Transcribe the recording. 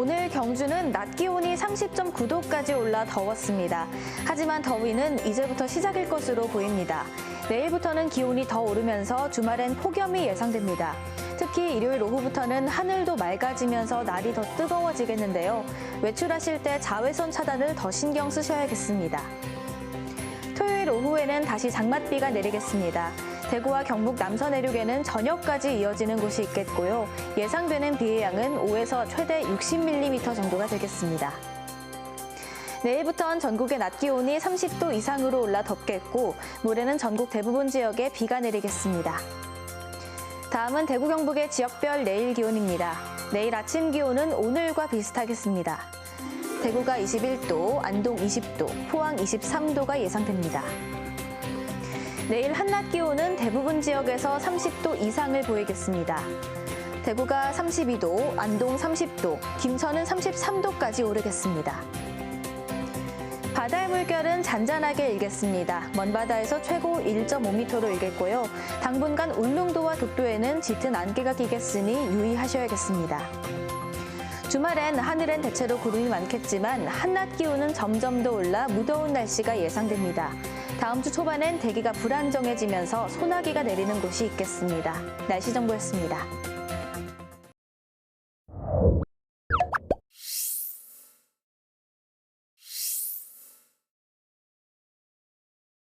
오늘 경주는 낮 기온이 30.9도까지 올라 더웠습니다. 하지만 더위는 이제부터 시작일 것으로 보입니다. 내일부터는 기온이 더 오르면서 주말엔 폭염이 예상됩니다. 특히 일요일 오후부터는 하늘도 맑아지면서 날이 더 뜨거워지겠는데요. 외출하실 때 자외선 차단을 더 신경 쓰셔야겠습니다. 토요일 오후에는 다시 장맛비가 내리겠습니다. 대구와 경북 남서 내륙에는 저녁까지 이어지는 곳이 있겠고요. 예상되는 비의 양은 5에서 최대 60mm 정도가 되겠습니다. 내일부터는 전국의 낮 기온이 30도 이상으로 올라 덥겠고 모레는 전국 대부분 지역에 비가 내리겠습니다. 다음은 대구 경북의 지역별 내일 기온입니다. 내일 아침 기온은 오늘과 비슷하겠습니다. 대구가 21도, 안동 20도, 포항 23도가 예상됩니다. 내일 한낮 기온은 대부분 지역에서 30도 이상을 보이겠습니다. 대구가 32도, 안동 30도, 김천은 33도까지 오르겠습니다. 바다의 물결은 잔잔하게 일겠습니다. 먼 바다에서 최고 1.5m로 일겠고요. 당분간 울릉도와 독도에는 짙은 안개가 끼겠으니 유의하셔야겠습니다. 주말엔 하늘엔 대체로 구름이 많겠지만 한낮 기온은 점점 더 올라 무더운 날씨가 예상됩니다. 다음 주 초반엔 대기가 불안정해지면서 소나기가 내리는 곳이 있겠습니다. 날씨 정보였습니다.